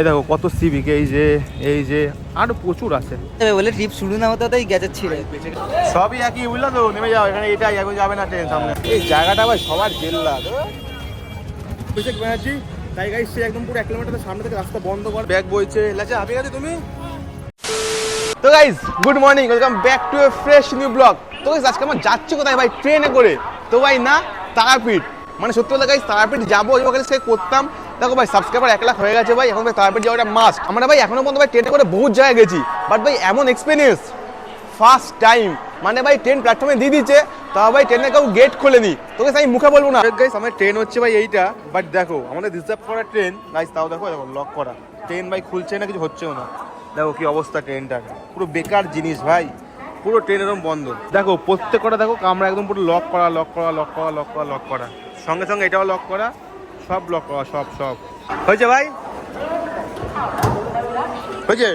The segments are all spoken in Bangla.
এই দেখো কত সিভিক এই যে এই যে আরও প্রচুর আছে। তবে বলে ট্রিপ শুরু না হতে হতেই গেছে ছিঁড়ে। সবই একই বুঝলো তো? নেমে যাও এখানে এটাই এখন যাবে না ট্রেন সামনে। এই জায়গাটা ভাই সবার জেল্লা অভিষেক ব্যানার্জি তাই গাইস সে একদম পুরো এক কিলোমিটার সামনে থেকে রাস্তা বন্ধ কর। ব্যাগ বইছে। লাচা আপনি গেছে তুমি? তো guys good morning welcome back to a fresh new blog তো গাইস আজকে আমরা যাচ্ছি কোথায় ভাই? ট্রেনে করে। তো ভাই না তারাপীঠ। মানে সত্যি কথা গাইস তারাপীঠ যাব ওখানে সে করতাম। দেখো ভাই সাবস্ক্রাইবার এক লাখ হয়ে গেছে ভাই, এখন ভাই তারাপীঠ যাওয়াটা মাস্ট আমরা ভাই এখনও পর্যন্ত ভাই ট্রেনে করে বহুত জায়গায় গেছি বাট ভাই এমন এক্সপিরিয়েন্স ফার্স্ট টাইম মানে ভাই ট্রেন প্ল্যাটফর্মে দিয়ে দিচ্ছে তা ভাই ট্রেনে কেউ গেট খুলে খোলেনি। তোকে আমি মুখে বলব না। গাইস আমার ট্রেন হচ্ছে ভাই এইটা বাট দেখো, আমাদের রিজার্ভ করা ট্রেন গাইস তাও দেখো দেখো লক করা। ট্রেন ভাই খুলছে না, কিছু হচ্ছেও না। দেখো কি অবস্থা ট্রেনটার পুরো বেকার জিনিস ভাই, পুরো ট্রেন এরকম বন্ধ। দেখো প্রত্যেক কটা দেখো, কামরা একদম পুরো লক করা লক করা লক করা লক করা লক করা। সঙ্গে সঙ্গে এটাও লক করা। সব লক করা সব সব। হয়েছে ভাই? হয়েছে?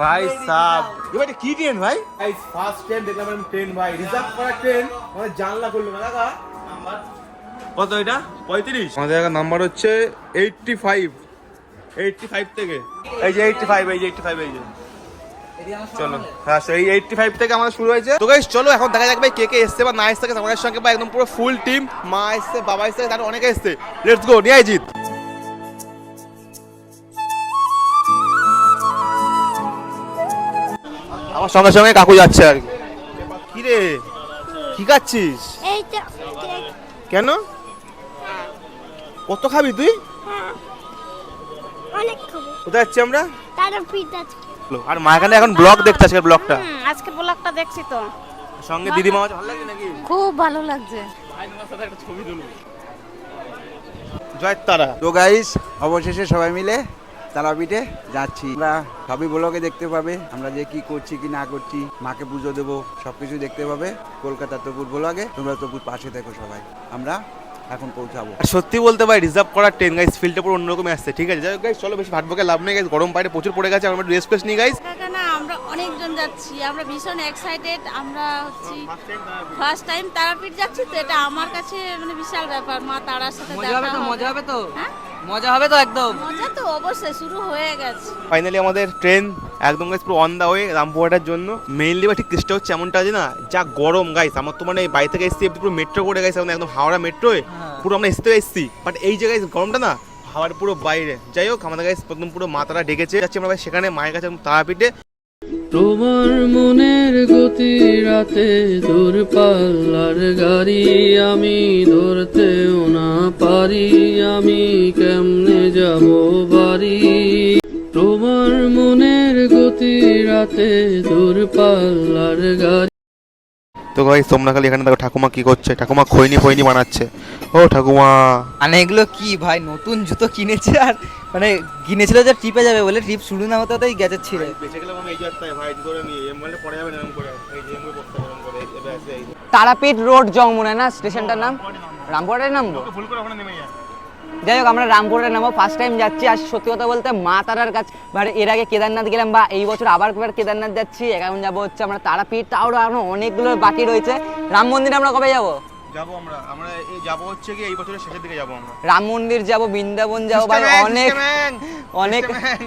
ভাই সাব। এবার কি ট্রেন ভাই? এই ফার্স্ট ট্রেন দেখলাম আমি ট্রেন ভাই। রিজার্ভ করা ট্রেন মানে জানলা করল না দেখা? কত এটা? পঁয়ত্রিশ। আমাদের নাম্বার হচ্ছে এইটটি ফাইভ এইটটি ফাইভ থেকে। এই যে এইটটি ফাইভ এই যে এইটটি ফাইভ এই যে। চলো। হ্যাঁ সেই এইটটি ফাইভ থেকে আমাদের শুরু হয়েছে। তো গাইস চলো এখন দেখা যাক ভাই কে কে এসছে বা না এসছে আমাদের সঙ্গে বা একদম পুরো ফুল টিম মা এসছে বাবা এসছে তার অনেকে এসছে। লেটস গো নিয়ে জিত আমার সঙ্গে সঙ্গে কাকু যাচ্ছে আর কি। রে কি খাচ্ছিস? কেন? কত খাবি তুই? অনেক খাব। কোথায় যাচ্ছি আমরা? তারা পিঠা আর মা এখানে এখন ব্লগ দেখছে আজকের ব্লগটা হুম, আজকে ব্লগটা দেখছি তো। সঙ্গে দিদিমা আছে ভালো লাগে নাকি? খুব ভালো লাগছে। জয় তারা। তো গাইস অবশেষে সবাই মিলে তারাপীঠে যাচ্ছি। আমরা সবই ব্লগে দেখতে পাবে আমরা যে কি করছি কি না করছি মাকে পুজো দেবো সবকিছু দেখতে পাবে। কলকাতা তপুর ব্লগে তোমরা তপুর পাশে দেখো সবাই। আমরা এখন পৌঁছাবো। সত্যি বলতে ভাই রিজার্ভ করা ট্রেন গাইস ফিল্ডটা পুরো অন্যরকম আসছে ঠিক আছে? যাই গাইস চলো বেশি ভাটবকে লাভ নেই গাইস গরম বাইরে প্রচুর পড়ে গেছে আমরা রেস্ট ফেস্ট নিই গাইস না আমরা অনেকজন যাচ্ছি আমরা ভীষণ এক্সাইটেড আমরা হচ্ছি ফার্স্ট টাইম তারাপীঠ যাচ্ছি তো এটা আমার কাছে মানে বিশাল ব্যাপার মা তারার সাথে মজা দেখা হবে। তো মজা হবে তো? হ্যাঁ? মজা হবে তো একদম? মজা তো অবশ্যই শুরু হয়ে গেছে। ফাইনালি আমাদের ট্রেন একদম গাইস পুরো অন দা ওয়ে রামপুরহাটার জন্য। মেইনলি বা ঠিক চেষ্টা হচ্ছে এমনটা আছে না যা গরম গাইস আমার তো মানে এই বাড়ি থেকে এসছি পুরো মেট্রো করে গেছে একদম হাওড়া মেট্রোয় পুরো আমরা এসতে এসছি। বাট এই জায়গায় গরমটা না হাওয়ার পুরো বাইরে। যাই হোক আমাদের গাইস প্রথম পুরো মা তারা ডেকেছে যাচ্ছি আমরা সেখানে মায়ের কাছে তারাপীঠে। তোমার মনের গতি রাতে দূর পাল্লার গাড়ি আমি ধরতেও না পারি আমি কেমনে যাব বাড়ি? তোমার মনের গতি রাতে দূর পাল্লার গাড়ি তো গাইস তোমরা খালি এখানে দেখো ঠাকুমা কি করছে। ঠাকুমা খৈনি ফৈনি বানাচ্ছে। ও ঠাকুমা। মানে এগুলো কি ভাই? নতুন জুতো কিনেছে আর মানে কিনেছিল যে ট্রিপে যাবে বলে ট্রিপ শুরু না হতে হতেই গেছে ছিঁড়ে। বেঁচে গেলাম আমি এই যাত্রায় ভাই ধরে নিয়ে এম বলে পড়ে যাবে এরকম করে। এই যে এম করে তারাপীঠ রোড জংমনে না স্টেশনটার নাম? রামপুরহাটে নামবো। ভুল করে ওখানে নেমে যায় যাই হোক আমরা রামপুরহাটে নামবো। ফার্স্ট টাইম যাচ্ছি আর সত্যি কথা বলতে মা তারার কাছে মানে এর আগে কেদারনাথ গেলাম বা এই বছর আবার একবার কেদারনাথ যাচ্ছি। এখন যাব হচ্ছে আমরা তারাপীঠ। তাও আরও অনেকগুলো বাকি রয়েছে। রাম মন্দির আমরা কবে যাব? যাব আমরা আমরা এই যাব হচ্ছে কি এই বছরের শেষের দিকে যাব আমরা। রাম মন্দির যাব বৃন্দাবন যাব ভাই অনেক অনেক অনেক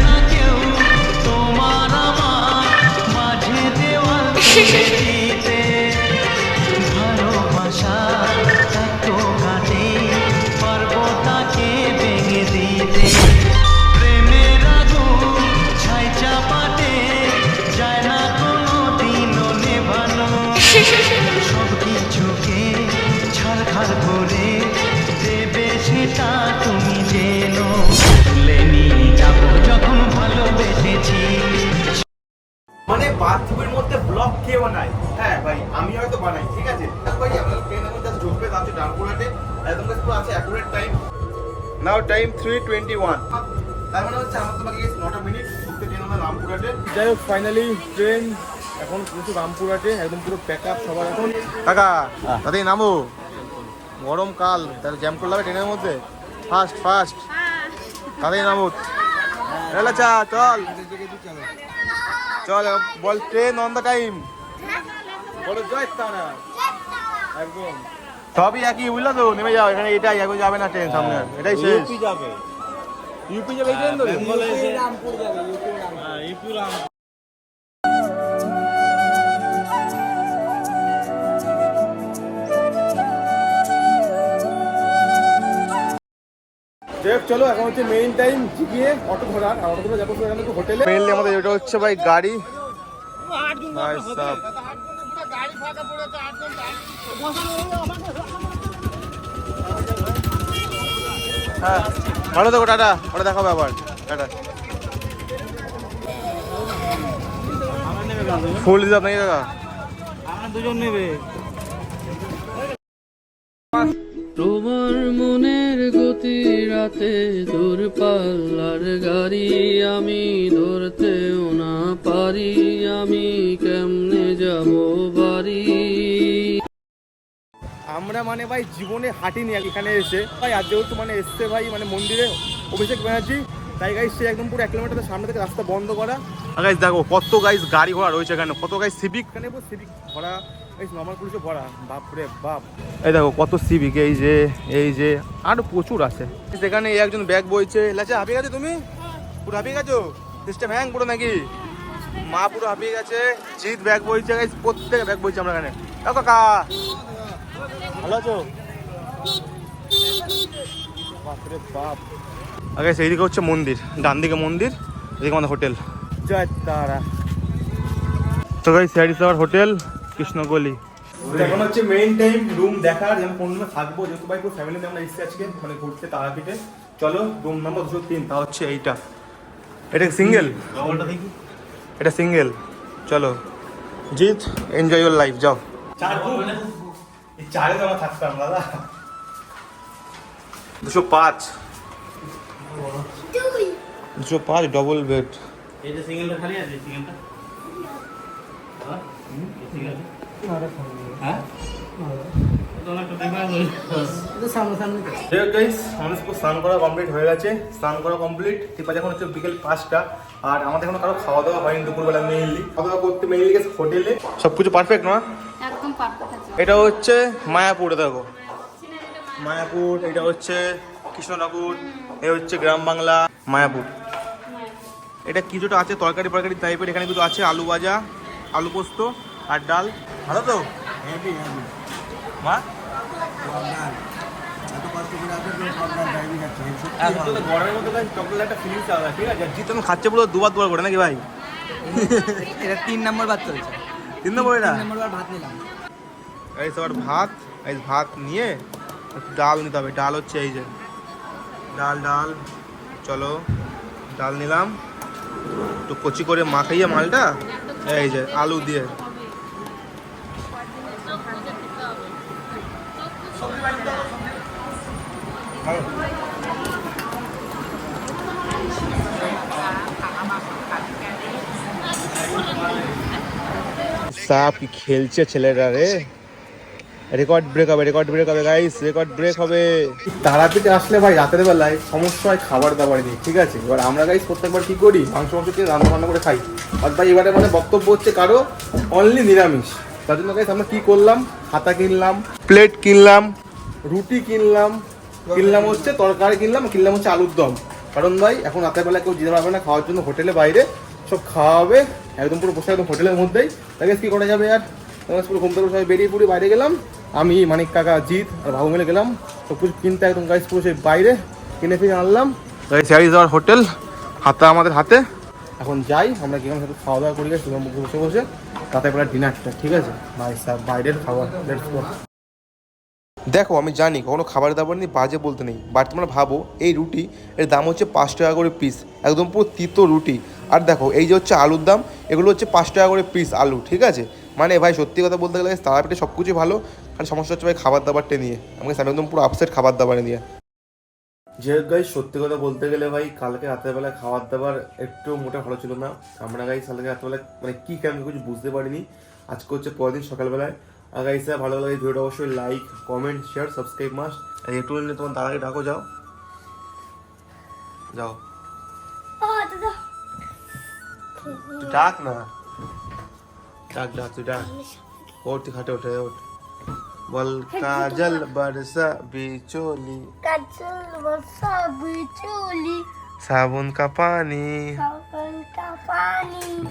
না কেউ অনেক আমার মাঝে সবকিছুকে বাথরুমের মধ্যে ব্লক কে বানায় হ্যাঁ ভাই আমি হয়তো বানাই ঠিক আছে? ভাই আমরা ট্রেন এখন জাস্ট ঢুকবে যাচ্ছে ডানপুরহাটে একদম পুরো আছে accurate time now time three twenty one তার মানে হচ্ছে আমার তো বাকি নটা মিনিট ঢুকতে ট্রেন আমরা রামপুরহাটে। যাই হোক ফাইনালি ট্রেন এখন কিন্তু রামপুরহাটে একদম পুরো প্যাক আপ সবার এখন। কাকা তাতেই নামো। গরমকাল তাহলে জ্যাম করলে হবে ট্রেনের মধ্যে? ফাস্ট ফাস্ট তাতেই নামো। এলা চা চল। চল বল ট্রেন অন দ্য টাইম বলো জয় তারা। একদম। সবই একই বুঝলো তো? নেমে যাও এখানে এটাই এখন যাবে না ট্রেন সামনে। এটাই শেষ। ইউপি যাবে। ইউপি যাবে এই ট্রেন ইউপি দেখ চলো এখন হচ্ছে মেইন টাইম গিয়ে অটো ধরার। আর অটো ধরে যাব এখানে একটু হোটেলে মেইনলি আমাদের এটা হচ্ছে ভাই গাড়ি। ভাই হ্যাঁ ভালো থাকো টাটা। ওটা দেখাবো আবার। টাটা। ফুল দিতে আপনাকে কাকা তোমার মনের গতি রাতে দূর পাল্লার গাড়ি আমি ধরতেও না পারি। আমি কেমনে যাব বাড়ি? আমরা মানে ভাই জীবনে হাঁটিনি এখানে এসে। ভাই আর যেহেতু মানে এসছে ভাই মানে মন্দিরে অভিষেক ব্যানার্জি তাই গাইজ সে একদম পুরো এক কিলোমিটার সামনে থেকে রাস্তা বন্ধ করা। গাইজ দেখো কত গাইজ গাড়ি ঘোড়া রয়েছে এখানে কত গাইজ সিভিক এখানে সিভিক ভরা গাইজ নর্মাল পুলিশে ভরা বাপরে বাপ। এই দেখো কত সিভিক এই যে এই যে আরও প্রচুর আছে। সেখানে এই একজন ব্যাগ বইছে লাচা হাঁপিয়ে গেছো তুমি? পুরো হাঁপিয়ে গেছো? সিস্টেম হ্যাং পুরো নাকি? মা পুরো হাঁপিয়ে গেছে জিৎ ব্যাগ বইছে প্রত্যেক ব্যাগ বইছে আমরা এখানে। কাকা! ভালো আছো? বাপরে বাপ। আগে সেই হচ্ছে মন্দির ডান দিকে মন্দির এদিকে আমাদের হোটেল জয় তারা। তো গাই স্যারিস আওয়ার হোটেল কৃষ্ণগলি এখন হচ্ছে মেইন টাইম রুম দেখার যেমন কোন রুমে থাকব যেহেতু ভাই পুরো ফ্যামিলি আমরা এসেছি আজকে মানে ঘুরতে তারাপীঠে। চলো রুম নাম্বার দুশো তিন তা হচ্ছে এইটা। এটা সিঙ্গেল এটা সিঙ্গেল চলো। জিৎ এনজয় ইউর লাইফ যাও। চার এই চারে তো আমরা থাকতাম দাদা। দুশো পাঁচ। দুশো পাঁচ ডবল বেড স্নান করা কমপ্লিট হয়ে গেছে স্নান করা কমপ্লিট ঠিক আছে। এখন হচ্ছে বিকেল পাঁচটা আর আমাদের এখন কারও খাওয়া দাওয়া হয়নি দুপুরবেলা মেইনলি খাওয়া দাওয়া করতে মেইনলি গেছে হোটেলে সব কিছু পারফেক্ট না এটা হচ্ছে মায়াপুর দেখো। মায়াপুর এটা হচ্ছে কৃষ্ণনগর এ হচ্ছে গ্রাম বাংলা মায়াপুর। এটা কিছুটা আছে তরকারি ফরকারি টাইপের এখানে কিছু আছে আলু ভাজা। আলু পোস্ত আর ডাল। ভালো তো? মা? ফিলিংস ঠিক আছে? জিতন খাচ্ছে পুরো দুবার দুবার করে নাকি ভাই? এটা তিন নম্বর বার চলছে। তিন নম্বর এটা? ভাত নিলাম। এই সবার ভাত এই ভাত নিয়ে একটু ডাল নিতে হবে। ডাল হচ্ছে এই যে ডাল ডাল চলো ডাল নিলাম। একটু কচি করে মাখাইয়ে মালটা এই যে আলু দিয়ে। সাপ কি খেলছে ছেলেরা রে? রেকর্ড ব্রেক হবে রেকর্ড ব্রেক হবে গাইস রেকর্ড ব্রেক হবে। তারাপীঠে আসলে ভাই রাতের বেলায় সমস্যা হয় খাবার দাবার নিয়ে, ঠিক আছে? এবার আমরা গাইস প্রত্যেকবার কি করি? মাংস মাংস দিয়ে রান্না বান্না করে খাই। আর ভাই এবারে মানে বক্তব্য হচ্ছে কারও অনলি নিরামিষ। তার জন্য গাইস আমরা কি করলাম? খাতা কিনলাম প্লেট কিনলাম, রুটি কিনলাম কিনলাম হচ্ছে তরকারি কিনলাম কিনলাম হচ্ছে আলুর দম। কারণ ভাই এখন রাতের বেলা কেউ যেতে পারবে না, খাওয়ার জন্য হোটেলে বাইরে, সব খাওয়া হবে একদম পুরো বসে একদম হোটেলের মধ্যেই। তাকে কি করা যাবে আর? পুরো ঘুম থেকে সবাই বেরিয়ে পুরো বাইরে গেলাম। আমি মানিক কাকা জিৎ আর ভাবু মিলে গেলাম। সব কিছু কিনতে একদম গাইস পুরো সেই বাইরে কিনে ফিরে আনলাম। গাইস হ্যারিজ আওয়ার হোটেল হাতা আমাদের হাতে। এখন যাই আমরা গেলাম সাথে খাওয়া দাওয়া করি গেছি বসে বসে। রাতের বেলা ডিনারটা ঠিক আছে? ভাই সাহেব বাইরের খাওয়া লেটস গো দেখো আমি জানি কখনো খাবার দাবার নিয়ে বাজে বলতে নেই বাট তোমরা ভাবো এই রুটি এর দাম হচ্ছে পাঁচ টাকা করে পিস একদম পুরো তিতো রুটি। আর দেখো এই যে হচ্ছে আলুর দাম এগুলো হচ্ছে পাঁচ টাকা করে পিস আলু ঠিক আছে? মানে ভাই সত্যি কথা বলতে গেলে তারাপীঠে সব কিছুই ভালো আর সমস্যা হচ্ছে ভাই খাবার দাবারটা নিয়ে। আমাকে আমি একদম পুরো আপসেট খাবার দাবার নিয়ে। যে গাই সত্যি কথা বলতে গেলে ভাই কালকে রাতের বেলা খাবার দাবার একটু মোটা ভালো ছিল না। আমরা গাই কালকে রাতের মানে কি কেমন কিছু বুঝতে পারিনি। আজকে হচ্ছে পরের দিন সকালবেলায়। আর গাইস ভালো লাগে ভিডিওটা অবশ্যই like comment share subscribe must আর একটু নিলে তোমার দাদাকে ডাকো যাও। যাও। ডাক না। ডাক ডাক তুই ডাক। ওর তুই খাটে ওঠে ওঠ। बल काजल बरसा बिचोली। काजल बरसा बिचोली। साबुन का पानी। साबुन का पानी।